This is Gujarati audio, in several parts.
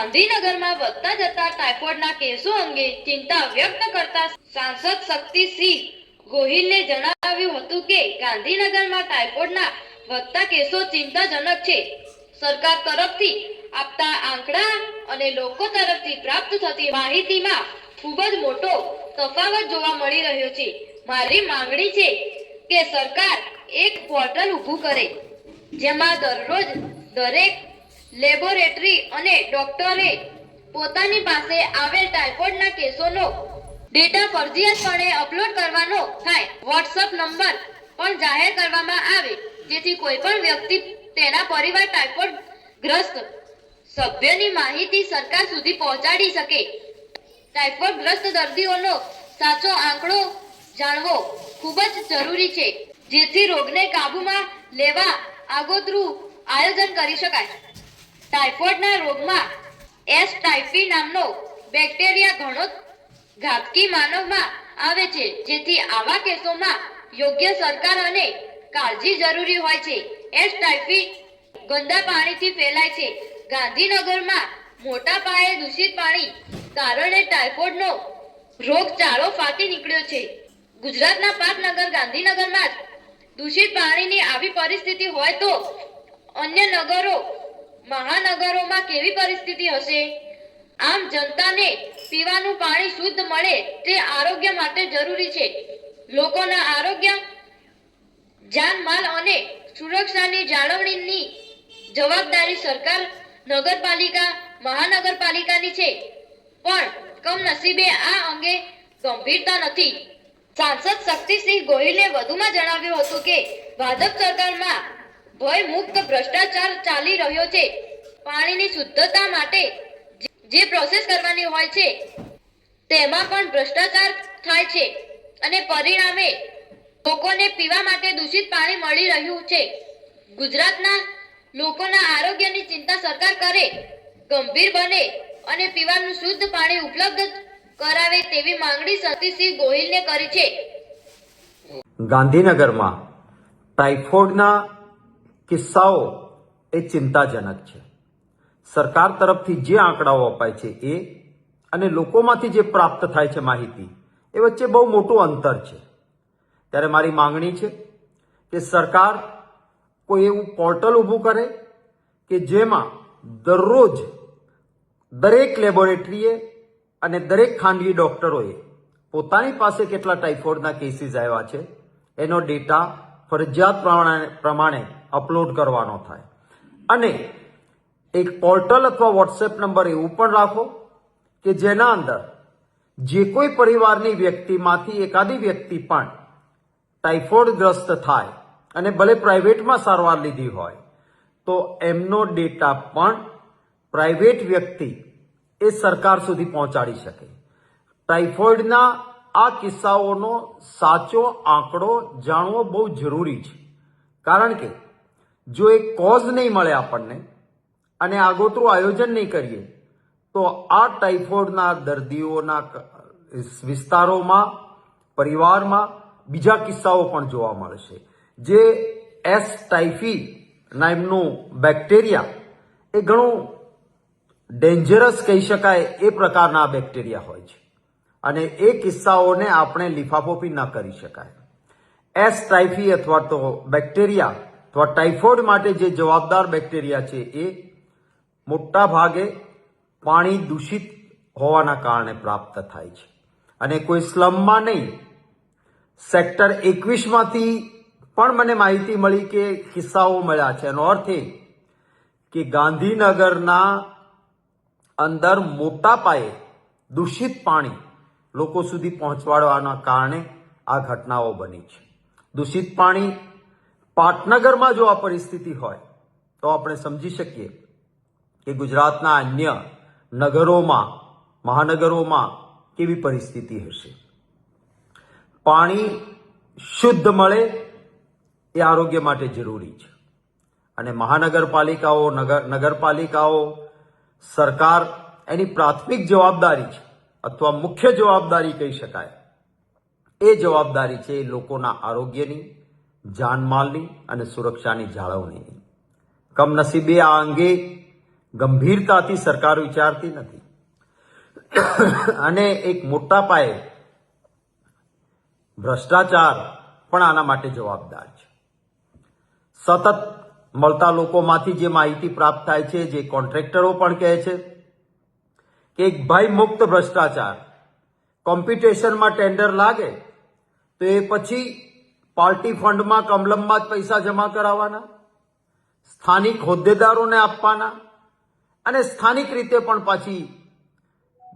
ગાંધીનગરમાં વધતા જતા ટાઇફોઇડના કેસો અંગે ચિંતા વ્યક્ત કરતા સાંસદ શક્તિસિંહ ગોહિલે જણાવ્યું હતું કે ગાંધીનગરમાં ટાઇફોઇડના વધતા કેસો ચિંતાજનક છે. સરકાર તરફથી આપતા આંકડા અને લોકો તરફથી પ્રાપ્ત થતી માહિતીમાં ખૂબ જ મોટો તફાવત જોવા મળી રહ્યો છે. મારી માંગણી છે કે સરકાર એક પોર્ટલ ઊભું કરે, જેમાં દરરોજ દરેક લેબોરેટરી અને ડોક્ટરે પોતાની પાસે આવેલ ટાઇફોઇડના કેસોનો ડેટા ફરજિયાતપણે અપલોડ કરવાનો થાય. વોટ્સઅપ નંબર પણ જાહેર કરવામાં આવે, જેથી કોઈ પણ વ્યક્તિ તેના પરિવાર ટાઇફોઇડ ગ્રસ્ત સભ્યની માહિતી સરકાર સુધી પહોંચાડી શકે. ટાઇફોઇડ ગ્રસ્ત દર્દીઓનો સાચો આંકડો જાણવો ખૂબ જ જરૂરી છે, જેથી રોગને કાબૂમાં લેવા આગોતરું આયોજન કરી શકાય. ટાઇફોઇડના રોગમાં એસ ટાઇફી નામનો બેક્ટેરિયા ઘણો ઘાતકી માનવમાં આવે છે, જેથી આવા કેસોમાં યોગ્ય સરકાર અને કાળજી જરૂરી હોય છે. એસ ટાઇફી ગંદા પાણીથી ફેલાય છે. ગાંધીનગરમાં મોટા પાયે દૂષિત પાણી કારણે ટાઇફોઇડનો રોગચાળો ફાટી નીકળ્યો છે. ગુજરાતના પાટનગર, ગાંધીનગરમાં જ દૂષિત પાણીની આવી પરિસ્થિતિ હોય તો અન્ય નગરો મહાનગરોમાં કેવી પરિસ્થિતિ હશે? આમ જનતાને પીવાનું પાણી શુદ્ધ મળે તે આરોગ્ય માટે જરૂરી છે. લોકોના આરોગ્ય, જાનમાલ અને સુરક્ષાની જાળવણીની જવાબદારી સરકાર નગરપાલિકા, મહાનગરપાલિકાની છે. પણ કમનસીબે આ અંગે ગંભીરતા નથી. સાંસદ શક્તિસિંહ ગોહિલે વધુમાં જણાવ્યું હતું કે, ભાજપ સરકારમાં ભય મુક્ત ભ્રષ્ટાચાર ચાલી રહ્યો છે. પાણીની શુદ્ધતા માટે જે- પ્રોસેસ કરવાની હોય છે, તેમાં પણ ભ્રષ્ટાચાર થાય છે અને પરિણામે લોકોને પીવા માટે દૂષિત પાણી મળી રહ્યું છે. ગુજરાતના લોકોના આરોગ્યની ચિંતા સરકાર કરે, ગંભીર બને અને પીવાનું શુદ્ધ પાણી ઉપલબ્ધ કરાવે તેવી માંગણી સતીસિંહ ગોહિલને કરી છે. ગાંધીનગરમાં ટાઇફોઇડના કિસ્સાઓ એ ચિંતાજનક છે. સરકાર તરફથી જે આંકડાઓ અપાય છે એ અને લોકોમાંથી જે પ્રાપ્ત થાય છે માહિતી, એ વચ્ચે બહુ મોટું અંતર છે. ત્યારે મારી માંગણી છે કે સરકાર કોઈ એવું પોર્ટલ ઊભું કરે કે જેમાં દરરોજ દરેક લેબોરેટરીએ અને દરેક ખાનગી ડોક્ટરોએ પોતાની પાસે કેટલા ટાઇફોઇડના કેસીસ આવ્યા છે, એનો ડેટા ફરજિયાત પ્રમાણે પ્રમાણે અપલોડ કરવાનો થાય. અને એક પોર્ટલ અથવા વોટ્સએપ નંબર એવું પણ રાખો કે જેના અંદર જે કોઈ પરિવારની વ્યક્તિમાંથી એકાદી વ્યક્તિ પણ ટાઇફોઇડગ્રસ્ત થાય અને ભલે પ્રાઇવેટમાં સારવાર લીધી હોય, તો એમનો ડેટા પણ પ્રાઇવેટ વ્યક્તિ એ સરકાર સુધી પહોંચાડી શકે. ટાઇફોઇડના આ કિસ્સાઓનો સાચો આંકડો જાણવો બહુ જરૂરી છે. કારણ કે જો એ કોઝ નહીં મળે આપણને અને આગોતરું આયોજન નહીં કરીએ, તો આ ટાઇફોઇડના દર્દીઓના વિસ્તારોમાં, પરિવારમાં બીજા કિસ્સાઓ પણ જોવા મળશે. જે એસ ટાઇફી નામનું બેક્ટેરિયા, એ ઘણું ડેન્જરસ કહી શકાય એ પ્રકારના બેક્ટેરિયા હોય છે. અને એ કિસ્સાઓને આપણે લિફાફોપી ન કરી શકાય. એસ ટાઇફી અથવા તો બેક્ટેરિયા અથવા ટાઇફોઇડ માટે જે જવાબદાર બેક્ટેરિયા છે, એ મોટા ભાગે પાણી દૂષિત હોવાના કારણે પ્રાપ્ત થાય છે. અને કોઈ સ્લમમાં નહીં. સેક્ટર એકવીસમાંથી પણ મને માહિતી મળી કે કિસ્સાઓ મળ્યા છે. એનો અર્થ એ કે ગાંધીનગરના અંદર મોટા પાયે દૂષિત પાણી લોકો સુધી પહોંચવાડવાના કારણે આ ઘટનાઓ બની છે. દૂષિત પાણી પાટનગરમાં જો આ પરિસ્થિતિ હોય, તો આપણે સમજી શકીએ કે ગુજરાતના અન્ય નગરોમાં, મહાનગરોમાં કેવી પરિસ્થિતિ હશે. પાણી શુદ્ધ મળે એ આરોગ્ય માટે જરૂરી છે. અને મહાનગરપાલિકાઓ, નગર, નગરપાલિકાઓ, સરકાર એની પ્રાથમિક જવાબદારી છે, અથવા મુખ્ય જવાબદારી કહી શકાય, એ જવાબદારી છે લોકોના આરોગ્યની જાનમાલની અને સુરક્ષાની જાળવણીની કમનસીબે આ અંગે ગંભીરતાથી સરકાર વિચારતી નથી. અને એક મોટા પાયે ભ્રષ્ટાચાર પણ આના માટે જવાબદાર છે. સતત મળતા લોકોમાંથી જે માહિતી પ્રાપ્ત થાય છે, જે કોન્ટ્રાક્ટરો પણ કહે છે કે એક ભય મુક્ત ભ્રષ્ટાચાર. કોમ્પિટિશનમાં ટેન્ડર લાગે તો એ પછી પાર્ટી ફંડમાં કમલમમાં જ પૈસા જમા કરાવવાના, સ્થાનિક હોદ્દેદારોને આપવાના અને સ્થાનિક રીતે પણ પાછી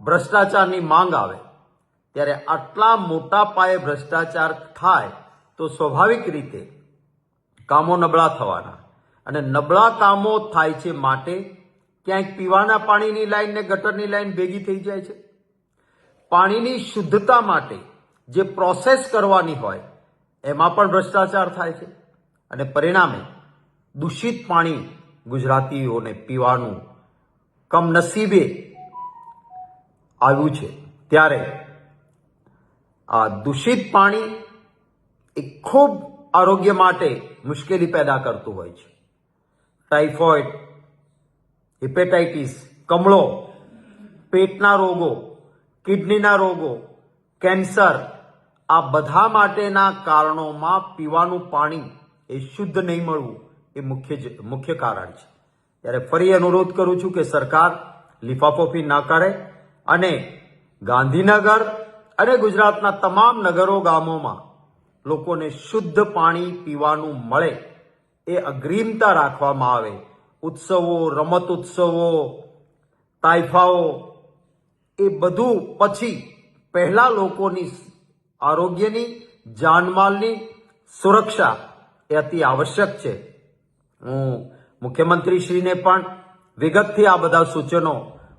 ભ્રષ્ટાચારની માંગ આવે. ત્યારે આટલા મોટા પાયે ભ્રષ્ટાચાર થાય તો સ્વાભાવિક રીતે કામો નબળા થવાના અને નબળા કામો થાય છે માટે ક્યાંક પીવાના પાણીની લાઈન ને ગટરની લાઈન ભેગી થઈ જાય છે. પાણીની શુદ્ધતા માટે જે પ્રોસેસ કરવાની હોય એમાં પણ ભ્રષ્ટાચાર થાય છે. અને પરિણામે દૂષિત પાણી ગુજરાતીઓને પીવાનું કમનસીબે આવ્યું છે. ત્યારે આ દૂષિત પાણી એ ખૂબ આરોગ્ય માટે મુશ્કેલી પેદા કરતું હોય છે. ટાઇફોઇડ હિપેટાઇટિસ, કમળો, પેટના રોગો, કિડનીના રોગો, કેન્સર આ બધા માટેના કારણોમાં પીવાનું પાણી એ શુદ્ધ નહીં મળવું, એ મુખ્ય મુખ્ય કારણ છે. ત્યારે ફરી અનુરોધ કરું છું કે સરકાર લિફાફોફી ન કરે અને ગાંધીનગર અને ગુજરાતના તમામ નગરો ગામોમાં લોકોને શુદ્ધ પાણી પીવાનું મળે એ અગ્રીમતા રાખવામાં આવે. ઉત્સવો, રમત ઉત્સવો, તાઇફાઓ એ બધું પછી પહેલા લોકોની આરોગ્યની, જાનમાલની સુરક્ષા એ અતિ આવશ્યક છે. હું મુખ્યમંત્રીશ્રીને પણ વિગતથી આ બધા સૂચનો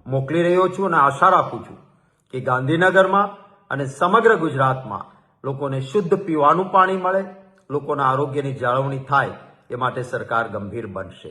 મોકલી રહ્યો છું અને આશા રાખું છું કે ગાંધીનગરમાં અને સમગ્ર ગુજરાતમાં લોકોને શુદ્ધ પીવાનું પાણી મળે, લોકોના આરોગ્યની જાળવણી થાય એ માટે સરકાર ગંભીર બનશે.